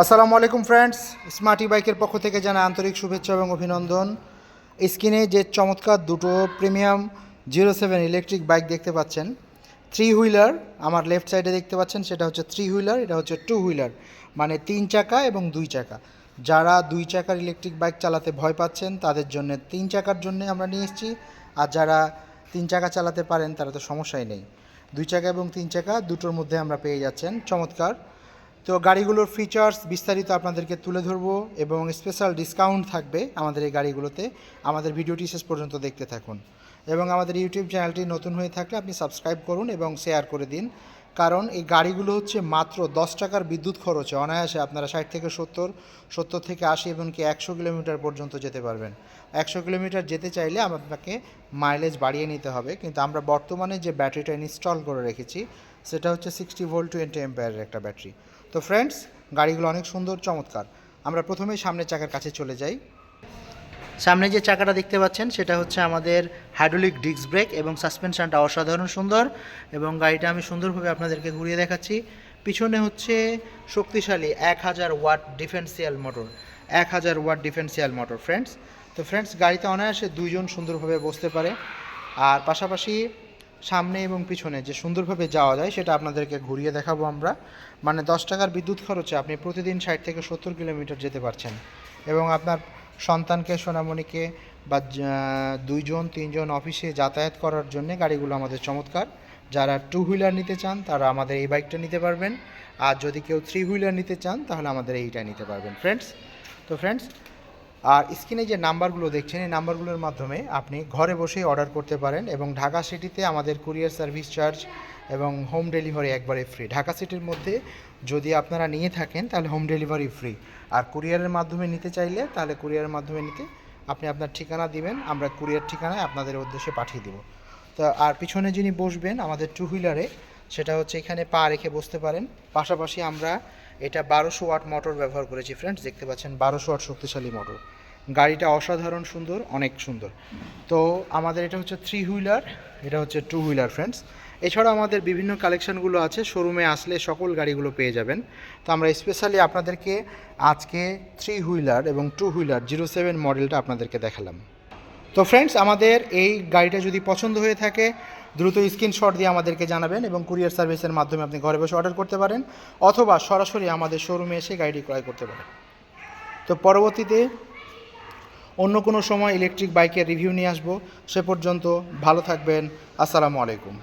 আসসালামু আলাইকুম friends smarty বাইকের পক্ষ থেকে জানাই আন্তরিক শুভেচ্ছা এবং অভিনন্দন। স্ক্রিনে যে চমৎকার দুটো premium zero seven electric bike দেখতে পাচ্ছেন থ্রি হুইলার আমার লেফট সাইডে দেখতে পাচ্ছেন, সেটা হচ্ছে থ্রি হুইলার এটা হচ্ছে টু হুইলার মানে তিন চাকা এবং দুই চাকা। যারা দুই চাকার ইলেকট্রিক বাইক চালাতে ভয় পাচ্ছেন, তাদের জন্য তিন চাকার জন্য আমরা নিয়ে এসেছি। আর যারা তিন চাকা চালাতে পারেন, তারা তো সমস্যাই নেই। দুই চাকা এবং তিন চাকা দুটোর মধ্যে আমরা পেয়ে যাচ্ছেন, চমৎকার। তো গাড়িগুলোর ফিচার্স বিস্তারিত আপনাদেরকে তুলে ধরবো এবং স্পেশাল ডিসকাউন্ট থাকবে আমাদের এই গাড়িগুলোতে। আমাদের ভিডিওটি শেষ পর্যন্ত দেখতে থাকুন। এবং আমাদের ইউটিউব চ্যানেলটি নতুন হয়ে থাকলে আপনি সাবস্ক্রাইব করুন এবং শেয়ার করে দিন। কারণ এই গাড়িগুলো হচ্ছে মাত্র দশ টাকার বিদ্যুৎ খরচে, অনায়াসে আপনারা ষাট থেকে সত্তর সত্তর থেকে আশি এমনকি একশো কিলোমিটার পর্যন্ত যেতে পারবেন। একশো কিলোমিটার যেতে চাইলে আপনাকে মাইলেজ বাড়িয়ে নিতে হবে। কিন্তু আমরা বর্তমানে যে ব্যাটারিটা ইনস্টল করে রেখেছি, সেটা হচ্ছে সিক্সটি ভোল্ট টোয়েন্টি এম্পায়ারের একটা ব্যাটারি। তো ফ্রেন্ডস গাড়িগুলো অনেক সুন্দর, চমৎকার। আমরা প্রথমেই সামনের চাকার কাছে চলে যাই। সামনে যে চাকাটা দেখতে পাচ্ছেন, সেটা হচ্ছে আমাদের হাইড্রোলিক ডিস্ক ব্রেক এবং সাসপেনশনটা অসাধারণ সুন্দর এবং গাড়িটা আমি সুন্দরভাবে আপনাদেরকে ঘুরিয়ে দেখাচ্ছি। পিছনে হচ্ছে শক্তিশালী এক হাজার ওয়াট ডিফেন্সিয়াল মোটর এক হাজার ওয়াট ডিফেন্সিয়াল মোটর ফ্রেন্ডস তো ফ্রেন্ডস গাড়িতে অনায়াসে দুইজন সুন্দরভাবে বসতে পারে। আর পাশাপাশি সামনে এবং পিছনে যে সুন্দরভাবে যাওয়া যায় সেটা আপনাদেরকে ঘুরিয়ে দেখাবো আমরা। মানে দশ টাকার বিদ্যুৎ খরচে আপনি প্রতিদিন ষাট থেকে সত্তর কিলোমিটার যেতে পারছেন। এবং আপনার সন্তানকে, সোনামণিকে বা দুইজন, তিনজন অফিসে যাতায়াত করার জন্য গাড়িগুলো আমাদের চমৎকার। যারা টু হুইলার নিতে চান, তারা আমাদের এই বাইকটা নিতে পারবেন। আর যদি কেউ থ্রি হুইলার নিতে চান, তাহলে আমাদের এইটা নিতে পারবেন। ফ্রেন্ডস তো ফ্রেন্ডস আর স্ক্রিনে যে নাম্বারগুলো দেখছেন, এই নাম্বারগুলোর মাধ্যমে আপনি ঘরে বসেই অর্ডার করতে পারেন এবং ঢাকা সিটিতে আমাদের কুরিয়ার সার্ভিস চার্জ এবং হোম ডেলিভারি একবারে ফ্রি ঢাকা সিটির মধ্যে যদি আপনারা নিয়ে থাকেন, তাহলে হোম ডেলিভারি ফ্রি আর কুরিয়ারের মাধ্যমে নিতে চাইলে, তাহলে কুরিয়ারের মাধ্যমে নিতে আপনি আপনার ঠিকানা দিবেন, আমরা কুরিয়ার ঠিকানায় আপনাদের উদ্দেশ্যে পাঠিয়ে দেবো। তো আর পিছনে যিনি বসবেন, আমাদের টু হুইলারে সেটা হচ্ছে এখানে পা রেখে বসতে পারেন। পাশাপাশি আমরা এটা বারোশো ওয়াট মোটর ব্যবহার করেছি ফ্রেন্ডস দেখতে পাচ্ছেন বারোশো ওয়াট শক্তিশালী মোটর। গাড়িটা অসাধারণ সুন্দর, অনেক সুন্দর। তো আমাদের এটা হচ্ছে থ্রি হুইলার এটা হচ্ছে টু হুইলার ফ্রেন্ডস এছাড়া আমাদের বিভিন্ন কালেকশনগুলো আছে শোরুমে আসলে সকল গাড়িগুলো পেয়ে যাবেন। তো আমরা স্পেশালি আপনাদেরকে আজকে থ্রি হুইলার এবং টু হুইলার জিরো সেভেন মডেলটা আপনাদেরকে দেখালাম। তো ফ্রেন্ডস আমাদের এই গাড়িটা যদি পছন্দ হয়ে থাকে, দ্রুত স্ক্রিনশট দিয়ে আমাদেরকে জানাবেন এবং কুরিয়ার সার্ভিসের মাধ্যমে আপনি ঘরে বসে অর্ডার করতে পারেন অথবা সরাসরি আমাদের শোরুমে এসে গাড়িটি ক্রয় করতে পারেন। তো পরবর্তীতে অন্য কোনো সময় ইলেকট্রিক বাইকের রিভিউ নিয়ে আসব। সে পর্যন্ত ভালো থাকবেন। আসসালামু আলাইকুম।